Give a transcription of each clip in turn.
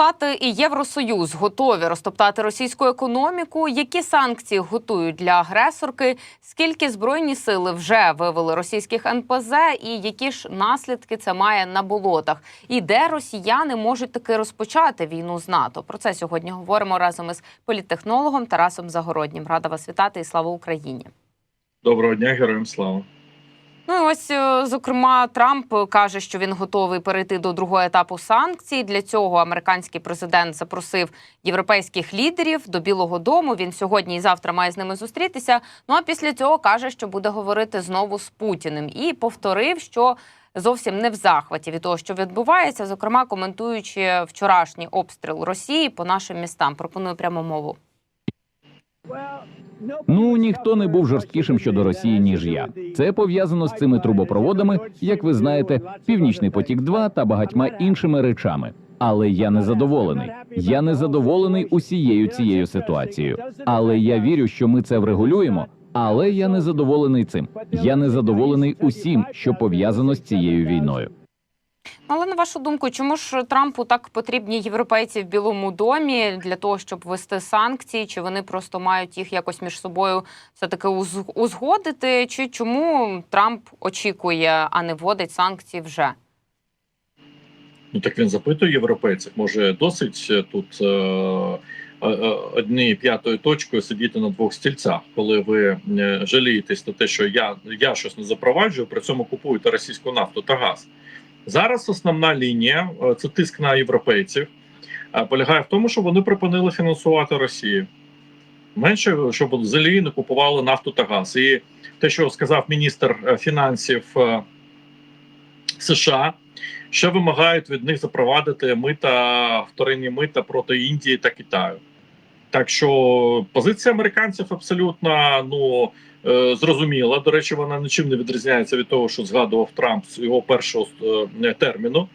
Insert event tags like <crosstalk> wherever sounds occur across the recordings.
Штати і Євросоюз готові розтоптати російську економіку. Які санкції готують для агресорки? Скільки збройні сили вже вивели російських НПЗ, і які ж наслідки це має на болотах? І де росіяни можуть таки розпочати війну з НАТО? Про це сьогодні говоримо разом із політтехнологом Тарасом Загороднім. Рада вас вітати і слава Україні. Доброго дня, героям слава. Ну і ось е, зокрема Трамп каже, що він готовий перейти до другого етапу санкцій. Для цього американський президент запросив європейських лідерів до Білого Дому. Він сьогодні і завтра має з ними зустрітися. Ну а після цього каже, що буде говорити знову з Путіним, і повторив, що зовсім не в захваті від того, що відбувається, зокрема коментуючи вчорашній обстріл Росії по нашим містам. Пропоную пряму мову. Ну ніхто не був жорсткішим щодо Росії ніж я. Це пов'язано з цими трубопроводами, як ви знаєте, Північний потік 2 та багатьма іншими речами. Але я не задоволений. Я не задоволений усією цією ситуацією. Але я вірю, що ми це врегулюємо. Але я не задоволений цим. Я не задоволений усім, що пов'язано з цією війною. Ну, Але на вашу думку, чому ж Трампу так потрібні європейці в Білому домі для того, щоб ввести санкції? Чи вони просто мають їх якось між собою все таки узгодити? Чи чому Трамп очікує, а не вводить санкції вже? Ну так він запитує європейців. Може досить е, тут е, е, е, одні п'ятою точкою сидіти на двох стільцях, коли ви жалієтесь на те, що я, я щось не запроваджую, при цьому купуєте російську нафту та газ. Зараз основна лінія е, це тиск на європейців. е, Полягає в тому, що вони припинили фінансувати Росію. Менше щоб взагалі не купували нафту та газ. І те, що сказав міністр е, фінансів США, ще вимагають від них запровадити мита вторинні мита проти Індії та Китаю. Так що позиція американців абсолютно ну зрозуміла. До речі, вона нічим не відрізняється від того, що згадував Трамп з його першого е, терміну.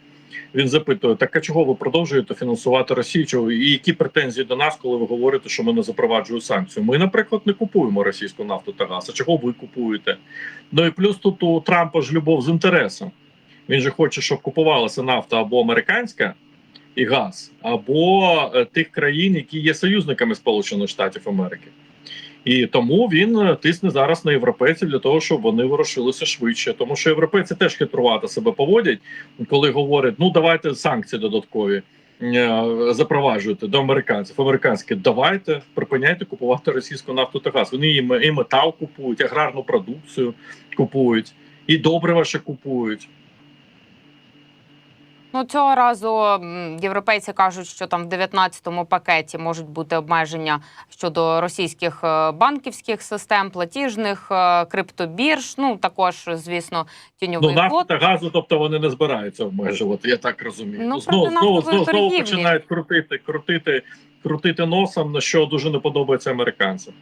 Він запитує: так а чого ви продовжуєте фінансувати Росію? І які претензії до нас, коли ви говорите, що ми не запроваджуємо санкцію? Ми, наприклад, не купуємо російську нафту та газ. А чого ви купуєте? Ну і плюс тут у Трампа ж любов з інтересом. Він же хоче, щоб купувалася нафта або американська і газ, або е, тих країн, які є союзниками Сполучених Штатів Америки. І тому він е, тисне зараз на європейців для того, щоб вони ворушилися швидше. Тому що європейці теж хитрувати себе поводять, коли говорять: ну давайте санкції додаткові е, запроваджуйте до американців. Американські давайте припиняйте купувати російську нафту та газ. Вони і метал купують, аграрну продукцію купують, і добрива ще купують. Ну цього разу європейці кажуть, що там в 19-му пакеті можуть бути обмеження щодо російських е, банківських систем, платіжних е, криптобірж. Ну також, звісно, Ну, тіньовий флот. та газу, тобто вони не збираються обмежувати, я так розумію. Ну, знову, знову, знову, знову починають крутити, крутити, крутити носом, на що дуже не подобається американцям.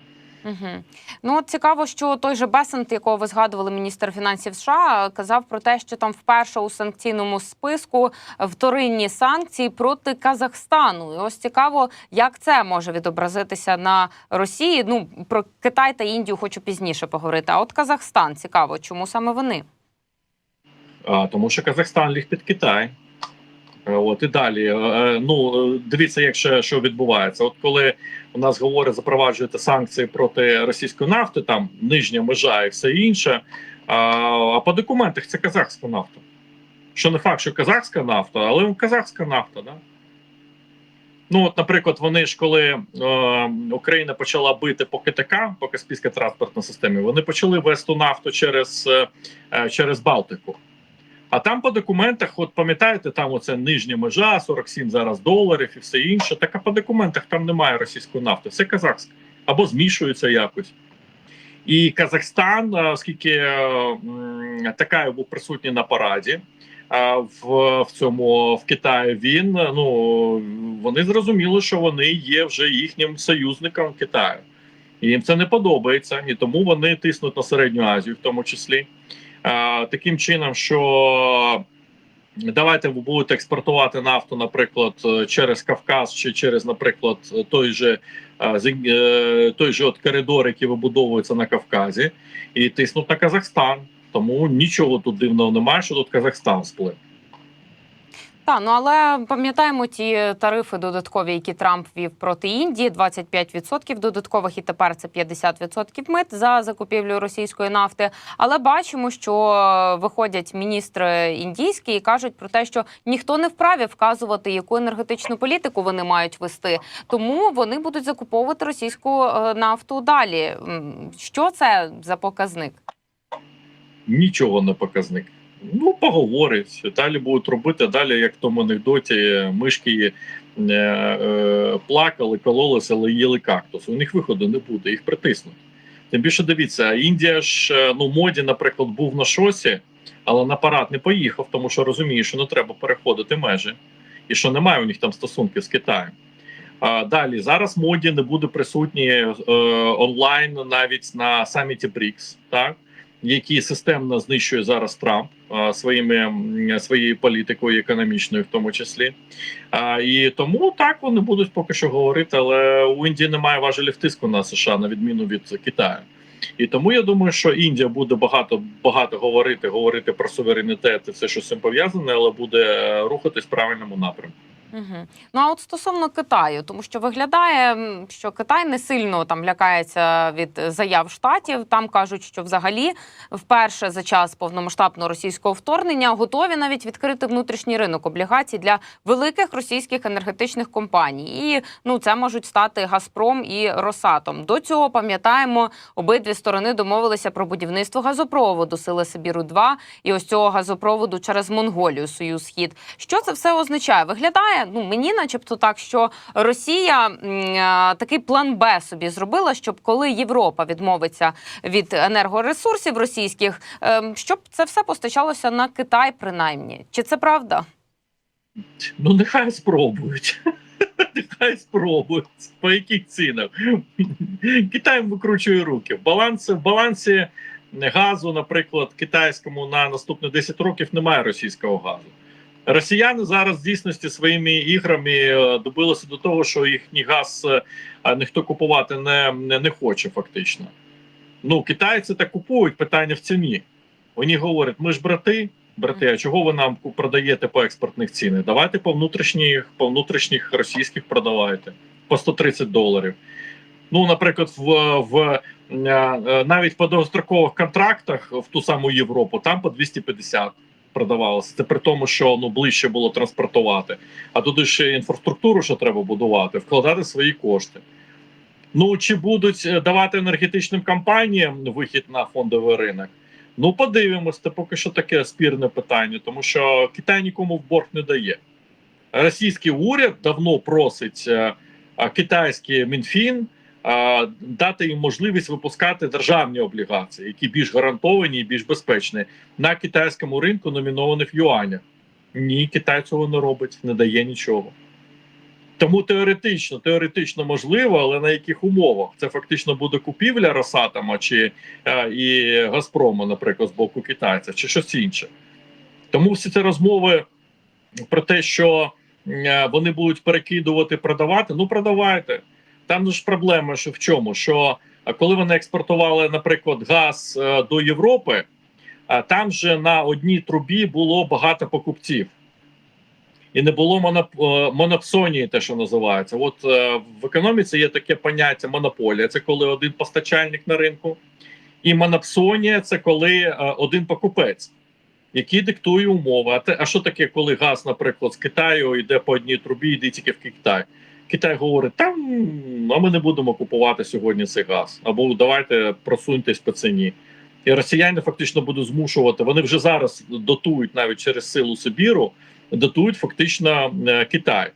Угу. Ну цікаво, що той же Бесент, якого ви згадували, міністр фінансів США, казав про те, що там вперше у санкційному списку вторинні санкції проти Казахстану. І ось цікаво, як це може відобразитися на Росії. Ну про Китай та Індію хочу пізніше поговорити. А от Казахстан цікаво, чому саме вони? А, тому що Казахстан ліг під Китай. От і далі. Е, е, Ну е, дивіться, як ще що відбувається. От коли у нас говорять запроваджуєте санкції проти російської нафти, там нижня межа і все інше. А, а по документах це казахська нафта. Що не факт, що казахська нафта, але казахська нафта, да. Ну, от, наприклад, вони ж коли е, Україна почала бити по КТК, по Каспійській транспортній системі, вони почали вести нафту через, е, через Балтику. А там по документах, от пам'ятаєте, там оце нижня межа, 47 зараз доларів і все інше. Так а по документах там немає російської нафти, все казахське або змішується якось. І Казахстан, е, оскільки е, м, Такаєв був присутній на параді е, в, в цьому в Китаї, він ну вони зрозуміли, що вони є вже їхнім союзником Китаю. І їм це не подобається, і тому вони тиснуть на середню Азію, в тому числі. Е, таким чином, що давайте ви будете експортувати нафту, наприклад, через Кавказ чи через, наприклад, той же е, е, той же от коридор, який вибудовується на Кавказі, і тиснуть на Казахстан. Тому нічого тут дивного немає, що тут Казахстан сплив. Та ну але пам'ятаємо ті тарифи додаткові, які Трамп ввів проти Індії: 25% додаткових, і тепер це 50% мит за закупівлю російської нафти. Але бачимо, що виходять міністри індійські і кажуть про те, що ніхто не вправі вказувати, яку енергетичну політику вони мають вести. Тому вони будуть закуповувати російську е, нафту далі. Що це за показник? Нічого не показник. Ну, поговорять. Далі будуть робити. Далі, як в тому анекдоті, мишки е, е, плакали, кололися, але їли кактус. У них виходу не буде, їх притиснуть. Тим більше дивіться, Індія ж е, ну моді, наприклад, був на шосі, але на парад не поїхав, тому що розуміє, що не треба переходити межі, і що немає у них там стосунків з Китаєм. А далі зараз моді не буде присутні е, онлайн навіть на саміті БРІКС, так який системно знищує зараз Трамп своїми своєю політикою економічною, в тому числі. А, і тому так вони будуть поки що говорити, але у Індії немає важелів тиску на США на відміну від Китаю. І тому я думаю, що Індія буде багато багато говорити, говорити про суверенітет і все, що з цим пов'язане, але буде е, рухатись в правильному напрямку. Угу. Ну а от стосовно Китаю, тому що виглядає, що Китай не сильно там лякається від заяв штатів. Там кажуть, що взагалі вперше за час повномасштабного російського вторгнення готові навіть відкрити внутрішній ринок облігацій для великих російських енергетичних компаній. І ну це можуть стати Газпром і Росатом. До цього пам'ятаємо, обидві сторони домовилися про будівництво газопроводу Сили Сибіру 2 і ось цього газопроводу через Монголію, Союз Схід. Що це все означає? Виглядає ну мені, начебто, так, що Росія м, е, такий план Б собі зробила, щоб коли Європа відмовиться від енергоресурсів російських, ем, щоб це все постачалося на Китай, принаймні. Чи це правда? Ну, нехай спробують. <laughs> Нехай спробують. По яких цінах? Китай викручує руки. В балансі, в балансі газу, наприклад, китайському на наступні 10 років немає російського газу. Росіяни зараз в дійсності своїми іграми е, добилися до того, що їхній газ е, ніхто купувати не, не, не хоче, фактично. Ну, китайці так купують питання в ціні. Вони говорять: ми ж брати, брати, а чого ви нам продаєте по експортних цінах? Давайте по внутрішніх, по внутрішніх російських продавайте по 130 доларів. Ну, наприклад, в, в е, навіть по довгострокових контрактах в ту саму Європу там по 250 продавалося. Це при тому, що ну ближче було транспортувати. А туди ще інфраструктуру, що треба будувати, вкладати свої кошти. Ну чи будуть е, давати енергетичним компаніям вихід на фондовий ринок? Ну, подивимось, це поки що таке спірне питання, тому що Китай нікому в борг не дає. Російський уряд давно просить е, китайський Мінфін дати їм можливість випускати державні облігації, які більш гарантовані і більш безпечні на китайському ринку, номінованих в юанях. Ні, Китай цього не робить, не дає нічого. Тому теоретично, теоретично можливо, але на яких умовах? Це фактично буде купівля Росатома чи е, і Газпрому, наприклад, з боку китайців, чи щось інше. Тому всі ці розмови про те, що е, вони будуть перекидувати, продавати, ну продавайте. Там ж проблема, що в чому? Що коли вони експортували, наприклад, газ е, до Європи, е, там же на одній трубі було багато покупців. І не було моноп... е, монопсонії, те, що називається. От е, в економіці є таке поняття монополія. Це коли один постачальник на ринку, і монопсонія це коли е, один покупець, який диктує умови. А те, а що таке, коли газ, наприклад, з Китаю йде по одній трубі, йде тільки в Китай? Китай говорить: там а ми не будемо купувати сьогодні цей газ, або давайте просуньтесь по ціні. І росіяни фактично будуть змушувати. Вони вже зараз дотують навіть через силу Сибіру, дотують фактично е, Китай,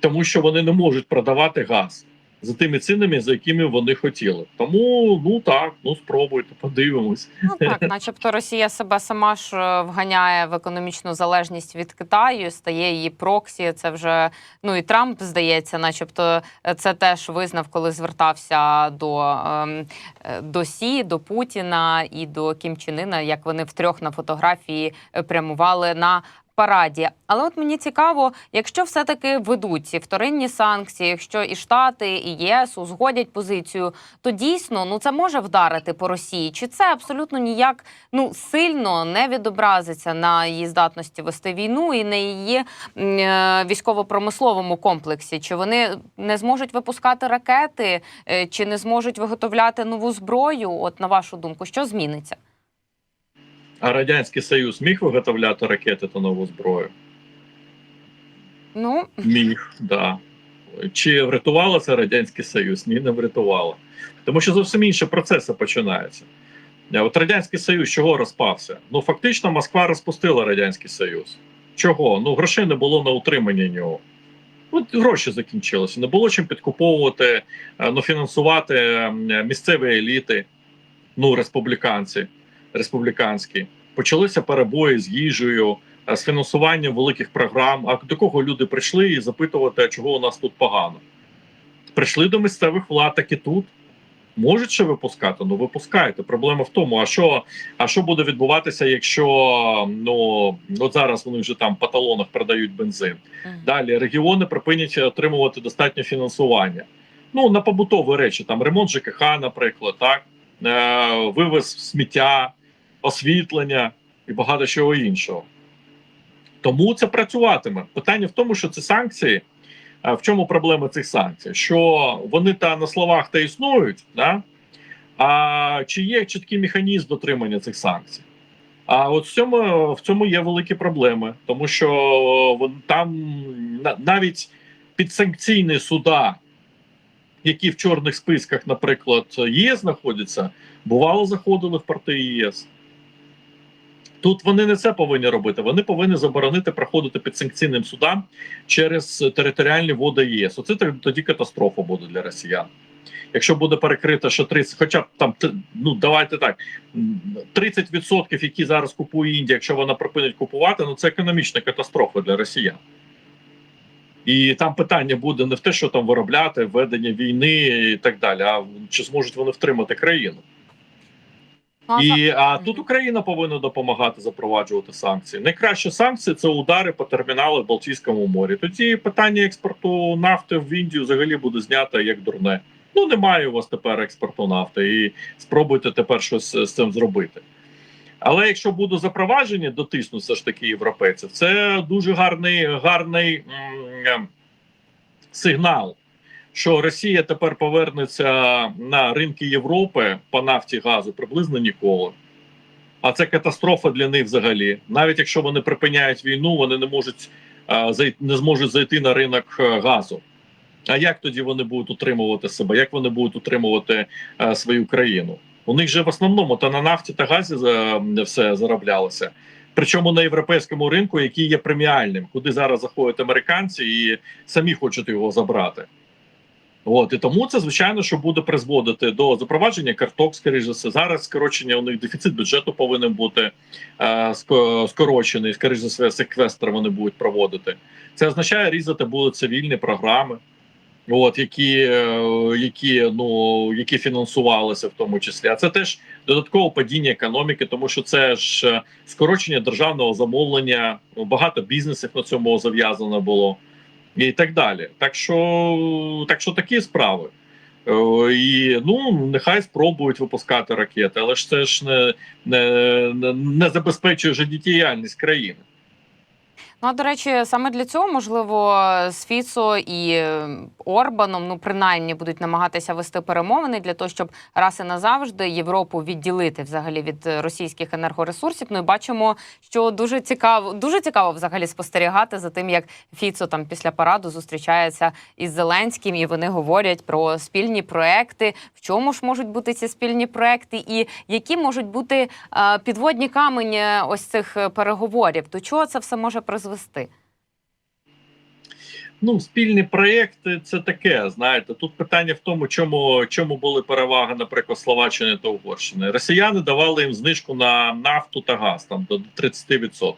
тому що вони не можуть продавати газ за тими цінами, за якими вони хотіли. Тому ну так, ну спробуйте, подивимось. Ну так, <laughs> начебто Росія себе сама ж е, вганяє в економічну залежність від Китаю, стає її проксі. Це вже ну і Трамп здається, начебто, е, це теж визнав, коли звертався до, ем, е, до Сі, до Путіна і до Кім Чен Ына, як вони втрьох на фотографії прямували на параді. Але от мені цікаво, якщо все-таки ведуть ці вторинні санкції, якщо і Штати, і ЄС узгодять позицію, то дійсно ну це може вдарити по Росії. Чи це абсолютно ніяк ну сильно не відобразиться на її здатності вести війну і на її е, військово-промисловому комплексі? Чи вони не зможуть випускати ракети, е, чи не зможуть виготовляти нову зброю? От на вашу думку, що зміниться? А радянський союз міг виготовляти ракети та нову зброю? Ну Міг, да. Чи врятувало це Радянський Союз? Ні, не врятувало. Тому що зовсім інші процеси починаються. Е, От Радянський Союз чого розпався? Ну, фактично, Москва розпустила Радянський Союз. Чого? Ну, грошей не було на утримання нього. От гроші закінчилися. Не було чим підкуповувати, е, ну, фінансувати місцеві еліти, ну, республіканці, республіканські. Почалися перебої з їжею, е, з фінансуванням великих програм. А до кого люди прийшли і запитувати, а чого у нас тут погано? Прийшли до місцевих влад, так і тут. Можуть ще випускати? Ну випускайте. Проблема в тому, а що, а що буде відбуватися, якщо ну от зараз вони вже там по талонах продають бензин. мгм. Далі регіони припинять отримувати достатньо фінансування. Ну на побутові речі, там ремонт ЖКХ, наприклад, так е, вивез сміття, освітлення і багато чого іншого. Тому це працюватиме. Питання в тому, що ці санкції. В чому проблема цих санкцій? Що вони та на словах та існують, да? а чи є чіткий механізм дотримання цих санкцій? А от в цьому в цьому є великі проблеми, тому що там на- навіть підсанкційні суда, які в чорних списках, наприклад, ЄС знаходяться, бувало заходили в партії ЄС. Тут вони не це повинні робити. Вони повинні заборонити проходити під санкційним судам через територіальні води ЄС. Оце тоді катастрофа буде для росіян. Якщо буде перекрито, що 30, хоча б там ну давайте так, м, 30%, які зараз купує Індія, якщо вона припинить купувати, ну це економічна катастрофа для росіян. І там питання буде не в те, що там виробляти, ведення війни і так далі, а чи зможуть вони втримати країну. Ну, І а тут Україна повинна допомагати запроваджувати санкції. Найкращі санкції це удари по терміналах в Балтійському морі. Тоді питання експорту нафти в Індію взагалі буде знято як дурне. Ну немає у вас тепер експорту нафти, і спробуйте тепер щось з цим зробити. Але якщо буде запровадження, дотиснуть все ж таки європейців, це дуже гарний, гарний м, ем, сигнал, що Росія тепер повернеться на ринки Європи по нафті газу приблизно ніколи. А це катастрофа для них взагалі. Навіть якщо вони припиняють війну, вони не можуть е, зай- не зможуть зайти на ринок е, газу. А як тоді вони будуть утримувати себе? Як вони будуть утримувати е, свою країну? У них же в основному та на нафті та газі за все зароблялося. Причому на європейському ринку, який є преміальним, куди зараз заходять американці і самі хочуть його забрати. От і тому це звичайно, що буде призводити до запровадження карток, скоріш за все. Зараз скорочення у них дефіцит бюджету повинен бути е, скорочений. Скоріш за все, секвестр вони будуть проводити. Це означає різати будуть цивільні програми, от які, е, які ну які фінансувалися в тому числі. А це теж додаткове падіння економіки, тому що це ж е, скорочення державного замовлення. Багато бізнесів на цьому зав'язано було і так далі. Так що, так що такі справи. Е, І ну нехай спробують випускати ракети, але ж це ж не, не, не, забезпечує життєдіяльність країни. Ну, а до речі, саме для цього, можливо, з Фіцо і е, Орбаном, ну принаймні, будуть намагатися вести перемовини для того, щоб раз і назавжди Європу відділити взагалі від е, російських енергоресурсів. Ну і бачимо, що дуже цікаво, дуже цікаво взагалі спостерігати за тим, як Фіцо там після параду зустрічається із Зеленським, і вони говорять про спільні проекти. В чому ж можуть бути ці спільні проекти, і які можуть бути е, підводні камені ось цих е, переговорів? До чого це все може призвести? Ну, спільні проєкти це таке. Знаєте, тут питання в тому, чому чому були переваги, наприклад, Словаччини та Угорщини. Росіяни давали їм знижку на нафту та газ там до 30%.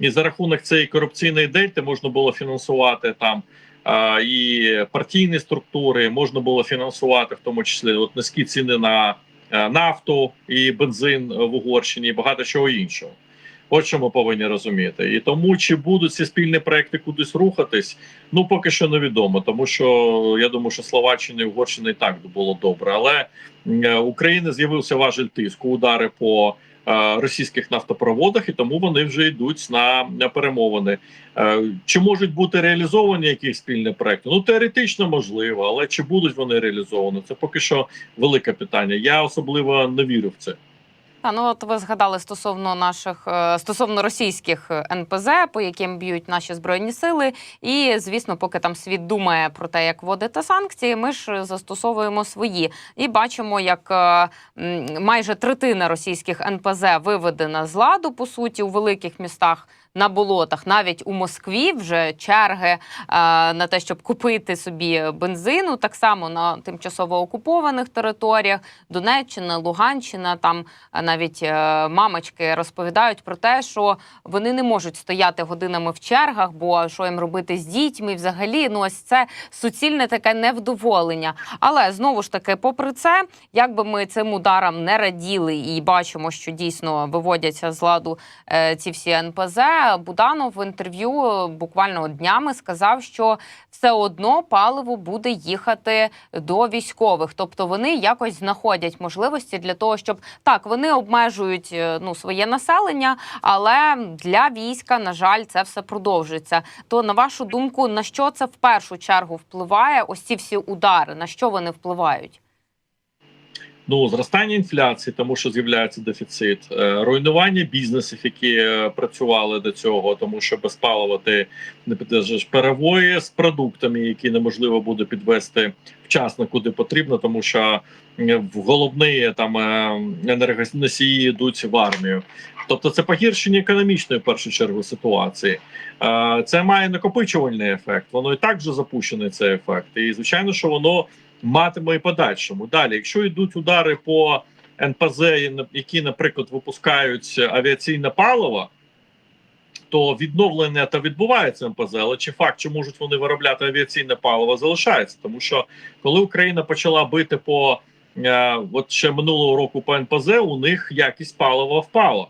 І за рахунок цієї корупційної дельти можна було фінансувати там а, і партійні структури, можна було фінансувати в тому числі от низькі ціни на е, нафту і бензин в Угорщині, і багато чого іншого. От що ми повинні розуміти. І тому чи будуть ці спільні проекти кудись рухатись, ну поки що невідомо. Тому що я думаю, що Словаччина і Угорщина і так було добре. Але е, України з'явився важель тиску, удари по е, російських нафтопроводах, і тому вони вже йдуть на, на перемовини. Е, Чи можуть бути реалізовані якісь спільні проекти? Ну теоретично можливо, але чи будуть вони реалізовані? Це поки що велике питання. Я особливо не вірю в це. Та ну от ви згадали стосовно наших е, стосовно російських е, НПЗ, по яким б'ють наші збройні сили. І звісно, поки там світ думає про те, як вводити санкції, ми ж застосовуємо свої і бачимо, як е, майже третина російських НПЗ виведена з ладу по суті у великих містах. На болотах, навіть у Москві, вже черги е, на те, щоб купити собі бензину, так само на тимчасово окупованих територіях, Донеччина, Луганщина, там навіть е, мамочки розповідають про те, що вони не можуть стояти годинами в чергах, бо що їм робити з дітьми, взагалі, ну ось це суцільне таке невдоволення. Але знову ж таки, попри це, як би ми цим ударам не раділи і бачимо, що дійсно виводяться з ладу е, ці всі НПЗ. Буданов в інтерв'ю буквально днями сказав, що все одно паливо буде їхати до військових, тобто вони якось знаходять можливості для того, щоб так вони обмежують е, ну своє населення, але для війська, на жаль, це все продовжується. То на вашу думку, на що це в першу чергу впливає? Ось ці всі удари, на що вони впливають? Ну, зростання інфляції, тому що з'являється дефіцит, е, руйнування бізнесів, які е, працювали до цього, тому що без палива ти не підеш перевої з продуктами, які неможливо буде підвести вчасно, куди потрібно, тому що в головні там е, енергоносії йдуть в армію. Тобто, це погіршення економічної в першу чергу ситуації. Це має накопичувальний ефект. Воно і так вже запущений цей ефект. І звичайно, що воно матиме і подальшому. Далі, якщо йдуть удари по НПЗ, які, наприклад, випускають авіаційне паливо, то відновлення та відбувається МПЗ, але чи факт, чи можуть вони виробляти авіаційне паливо, залишається, тому що коли Україна почала бити по е, от ще минулого року по НПЗ, у них якість палива впала.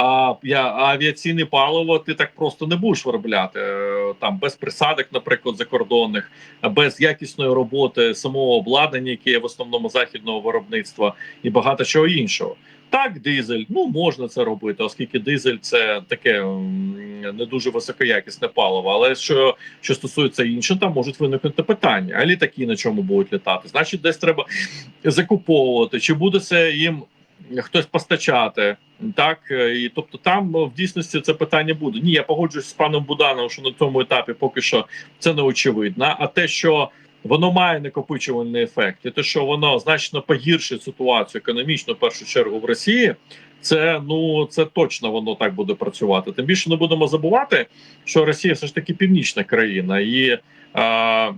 А авіаційне паливо ти так просто не будеш виробляти е, там без присадок, наприклад, закордонних, без якісної роботи самого обладнання, яке є в основному західного виробництва, і багато чого іншого. Так, дизель, ну можна це робити, оскільки дизель це таке не дуже високоякісне паливо. Але що, що стосується іншого, там можуть виникнути питання. А літаки на чому будуть літати? Значить, десь треба закуповувати, чи буде це їм хтось постачати. Так е, і тобто, там е, в дійсності це питання буде. Ні, я погоджуюсь з паном Будановим, що на цьому етапі поки що це не очевидно. А те, що воно має накопичувальний ефект, і те, що воно значно погіршить ситуацію економічно, в першу чергу в Росії, це ну це точно воно так буде працювати. Тим більше не будемо забувати, що Росія все ж таки північна країна, і е,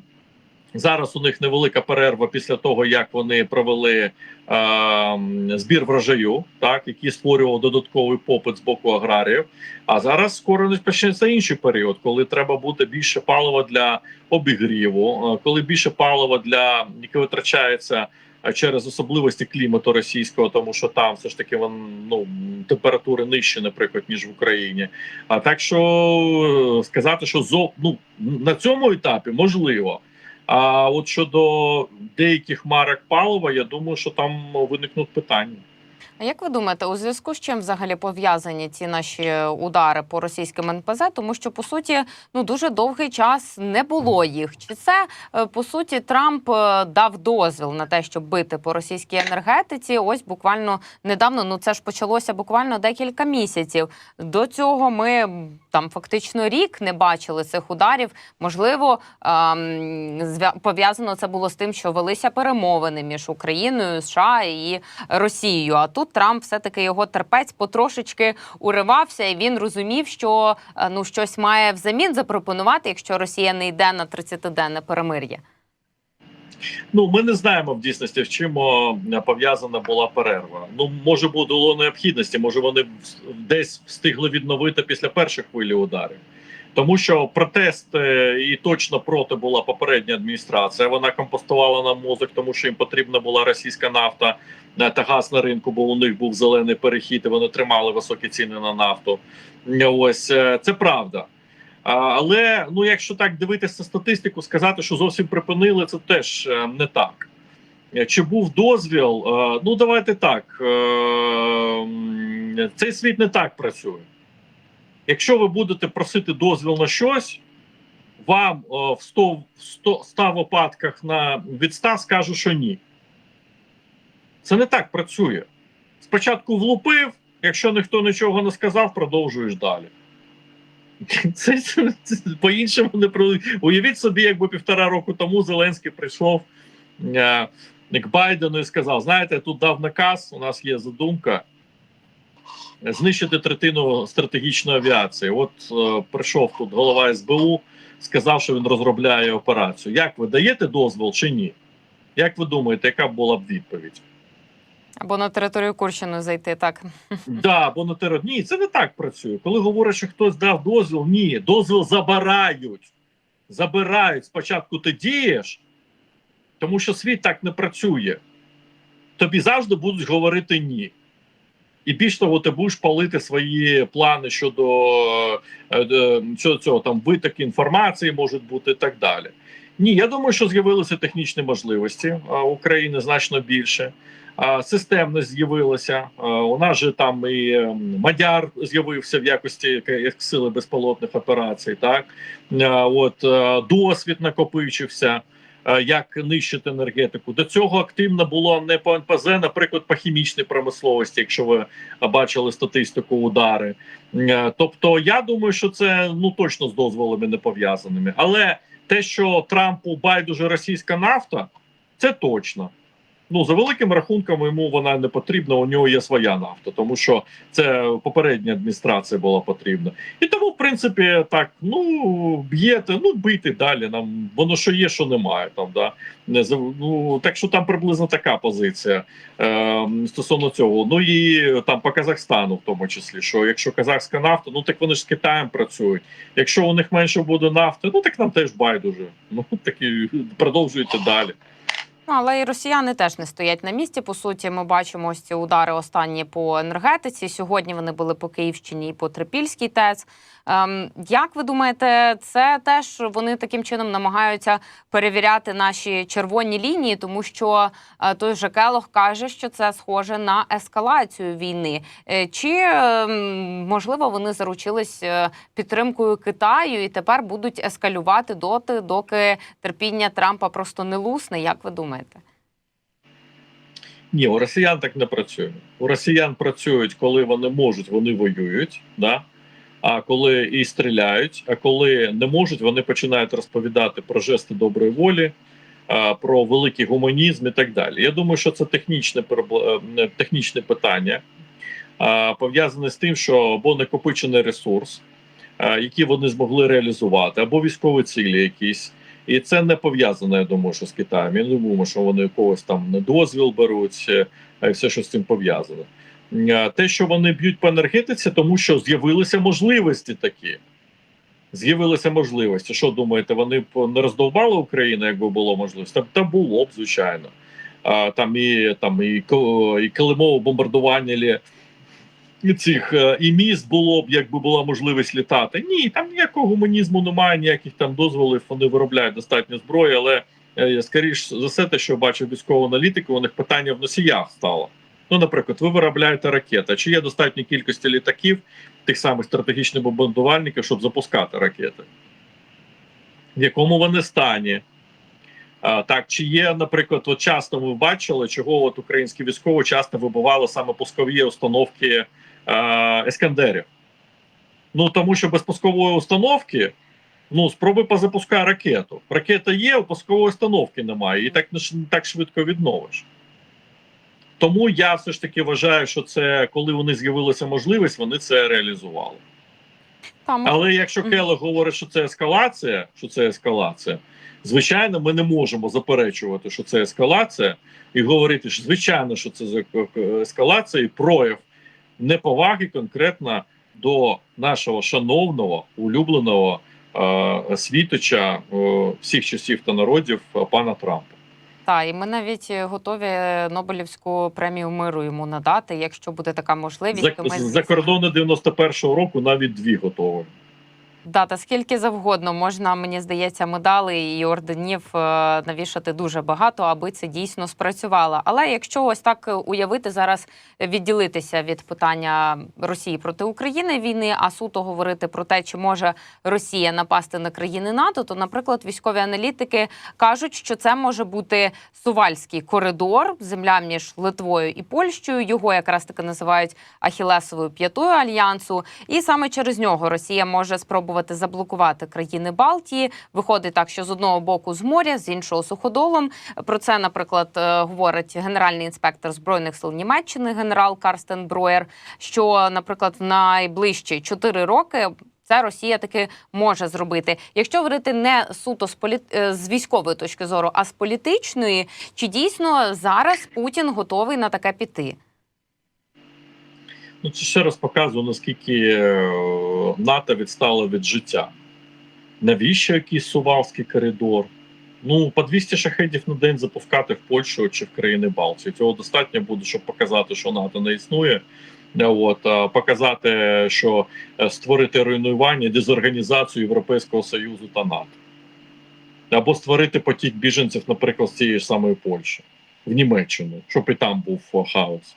зараз у них невелика перерва після того, як вони провели е, збір врожаю, так який створював додатковий попит з боку аграріїв. А зараз скоро почнеться інший період, коли треба буде більше палива для обігріву, коли більше палива для яке витрачається через особливості клімату російського, тому що там все ж таки вон, ну, температури нижчі, наприклад, ніж в Україні. А так що е, сказати, що зо ну на цьому етапі можливо. А от щодо деяких марок палива, я думаю, що там виникнуть питання. А як ви думаєте, у зв'язку з чим взагалі пов'язані ці наші удари по російським НПЗ? Тому що по суті ну дуже довгий час не було їх. Чи це е, по суті Трамп е, дав дозвіл на те, щоб бити по російській енергетиці? Ось буквально недавно. Ну це ж почалося буквально декілька місяців. До цього ми там фактично рік не бачили цих ударів. Можливо, ем, пов'язано це було з тим, що велися перемовини між Україною, США і Росією. А тут Трамп все-таки його терпець потрошечки уривався, і він розумів, що е, ну щось має взамін запропонувати, якщо Росія не йде на 30-денне перемир'я. Ну ми не знаємо в дійсності, в чим пов'язана була перерва. Ну може було необхідності, може вони десь встигли відновити після першої хвилі ударів. Тому що протест е, і точно проти була попередня адміністрація. Вона компостувала нам мозок, тому що їм потрібна була російська нафта е, та газ на ринку, бо у них був зелений перехід, і вони тримали високі ціни на нафту. Е, Ось це правда. Але ну, якщо так дивитися статистику, сказати, що зовсім припинили, це теж не так. Чи був дозвіл? Ну давайте так. Цей світ не так працює. Якщо ви будете просити дозвіл на щось, вам е, в 100, в 100, 100 випадках на від 100 скажуть, що ні. Це не так працює. Спочатку влупив, якщо ніхто нічого не сказав, продовжуєш далі. <laughs> Це, це, це по-іншому не про уявіть собі, якби півтора року тому Зеленський прийшов е, к Байдену і сказав: знаєте, я тут дав наказ, у нас є задумка знищити третину стратегічної авіації. От е, прийшов тут голова СБУ, сказав, що він розробляє операцію. Як ви даєте дозвіл чи ні? Як ви думаєте, яка була б відповідь? Або на територію Курщини зайти, так. <laughs> Да, бо на терор. Ні, це не так працює. Коли говорять, що хтось дав дозвіл, ні, дозвіл забирають. Забирають. Спочатку ти дієш, тому що світ так не працює. Тобі завжди будуть говорити ні. І більш того, ти будеш палити свої плани щодо, е, е, цього там витоки інформації можуть бути і так далі. Ні, я думаю, що з'явилися технічні можливості а, України значно більше. Системність з'явилася. У нас же там і Мадяр з'явився в якості як- сили безпілотних операцій. Так от е, досвід накопичився. Е, Як нищити енергетику до цього активно було не по НПЗ, наприклад, по хімічній промисловості, якщо ви бачили статистику удари. Е, Тобто, я думаю, що це ну точно з дозволами не пов'язаними. Але те, що Трампу байдуже російська нафта, це точно. Ну, за великим рахунком, йому вона не потрібна, у нього є своя нафта, тому що це попередня адміністрація була потрібна. І тому, в принципі, так, ну, б'єте, ну, бийте далі. Нам воно що є, що немає. Там, да. Не, ну, так що там приблизно така позиція е, стосовно цього. Ну і там по Казахстану, в тому числі, що якщо казахська нафта, ну так вони ж з Китаєм працюють. Якщо у них менше буде нафти, ну так нам теж байдуже. Ну <laughs> так і продовжуйте далі. Ну, але і росіяни теж не стоять на місці. По суті, ми бачимо ось ці удари останні по енергетиці. Сьогодні вони були по Київщині і по Трипільській ТЕЦ. Ем, як ви думаєте, це теж вони таким чином намагаються перевіряти наші червоні лінії, тому що е, той же Келох каже, що це схоже на ескалацію війни. Е, Чи ем, можливо вони заручились е, підтримкою Китаю і тепер будуть ескалювати доти, доки терпіння Трампа просто не лусне? Як ви думаєте? Ні, у росіян так не працює. У росіян працюють, коли вони можуть, вони воюють. Да? А коли і стріляють, а коли не можуть, вони починають розповідати про жести доброї волі, про великий гуманізм і так далі. Я думаю, що це технічне е, технічне питання, пов'язане з тим, що або накопичений ресурс, який вони змогли реалізувати, або військові цілі якісь. І це не пов'язано, я думаю, що з Китаєм. Я не думаю, що вони когось там на дозвіл беруть, е, і все, що з цим пов'язано. Е, Те, що вони б'ють по енергетиці, тому що з'явилися можливості такі. З'явилися можливості. Що думаєте, вони б не роздовбали Україну, якби було можливість? Та, та було б, звичайно. А, там і там і, і килимове бомбардування і цих е, і міст було б, якби була можливість літати. Ні, там ніякого гуманізму немає, ніяких там дозволів. Вони виробляють достатньо зброї, але е, скоріш за все, те, що бачив військову аналітику, у них питання в носіях стало. Ну, наприклад, ви виробляєте ракети. Чи є достатньо кількості літаків, тих самих стратегічних бомбардувальників, щоб запускати ракети? В якому вони стані? А, так, чи є, наприклад, от часто ми бачили, чого от українські військові часто вибивали саме пускові установки а, ескандерів? Ну тому що без пускової установки, ну спробуй позапускай ракету. Ракета є, а пускової установки немає, і так так швидко відновиш. Тому я все ж таки вважаю, що це коли вони з'явилася можливість, вони це реалізували. Там Але якщо. Келлер говорить, що це ескалація, що це ескалація, звичайно, ми не можемо заперечувати, що це ескалація, і говорити, що звичайно, що це ескалація і прояв неповаги конкретно до нашого шановного улюбленого е, світоча е, всіх часів та народів е, пана Трампа. Та і ми навіть е, готові Нобелівську премію миру йому надати, якщо буде така можливість. За, то ми за кордони 91-го року навіть дві готові. Да, та скільки завгодно можна, мені здається, медалей і орденів е, навішати дуже багато, аби це дійсно спрацювало. Але якщо ось так е, уявити зараз, відділитися від питання Росії проти України війни, а суто говорити про те, чи може Росія напасти на країни НАТО, то, наприклад, військові аналітики кажуть, що це може бути сувальський коридор, земля між Литвою і Польщею. Його якраз таки називають Ахілесовою п'ятою альянсу. І саме через нього Росія може спробувати заблокувати країни Балтії. Виходить так, що з одного боку з моря, з іншого суходолом. Про це, наприклад, е, говорить генеральний інспектор збройних сил Німеччини, генерал Карстен Броєр. Що, наприклад, в найближчі чотири роки. Це Росія таки може зробити. Якщо говорити не суто з політ... е, з військової точки зору, а з політичної, чи дійсно зараз Путін готовий на таке піти? Ну, це ще раз показує, наскільки НАТО відстало від життя. Навіщо якийсь сувалський коридор? Ну, по 200 шахедів на день запускати в Польщу чи в країни Балтії. Цього достатньо буде, щоб показати, що НАТО не існує. Е, От, показати, що е, створити руйнування, дезорганізацію Європейського Союзу та НАТО. Або створити потік біженців, наприклад, з цієї ж самої Польщі в Німеччину, щоб і там був е, хаос.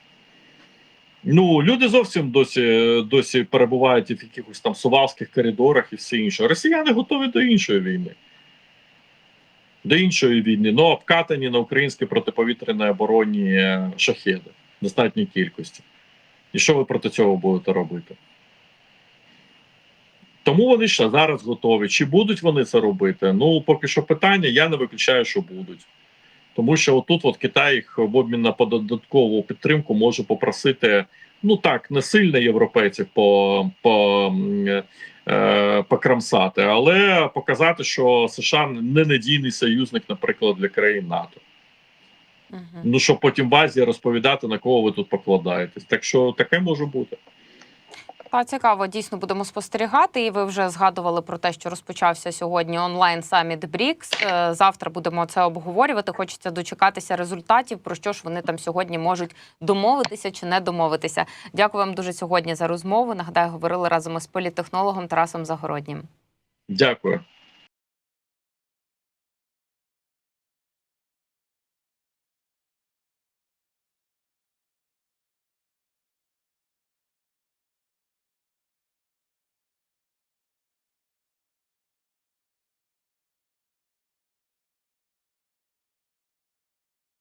Ну, люди зовсім досі, досі перебувають в якихось там сувалських коридорах і все інше. Росіяни готові до іншої війни. До іншої війни. Ну, обкатані на українській протиповітряній обороні е, шахеди в достатній кількості. І що ви проти цього будете робити? Тому вони ще зараз готові. Чи будуть вони це робити? Ну, поки що питання, я не виключаю, що будуть. Тому що отут от Китай їх в обмін на додаткову підтримку може попросити, ну так, не сильно європейців по, по, е, покрамсати, але показати, що США не надійний союзник, наприклад, для країн НАТО. Угу. Ну щоб потім в Азії розповідати, на кого ви тут покладаєтесь. Так що таке може бути. Та цікаво, дійсно будемо спостерігати. І ви вже згадували про те, що розпочався сьогодні онлайн саміт БРІКС. Е, Завтра будемо це обговорювати. Хочеться дочекатися результатів, про що ж вони там сьогодні можуть домовитися чи не домовитися. Дякую вам дуже сьогодні за розмову. Нагадаю, говорили разом із політехнологом Тарасом Загороднім. Дякую.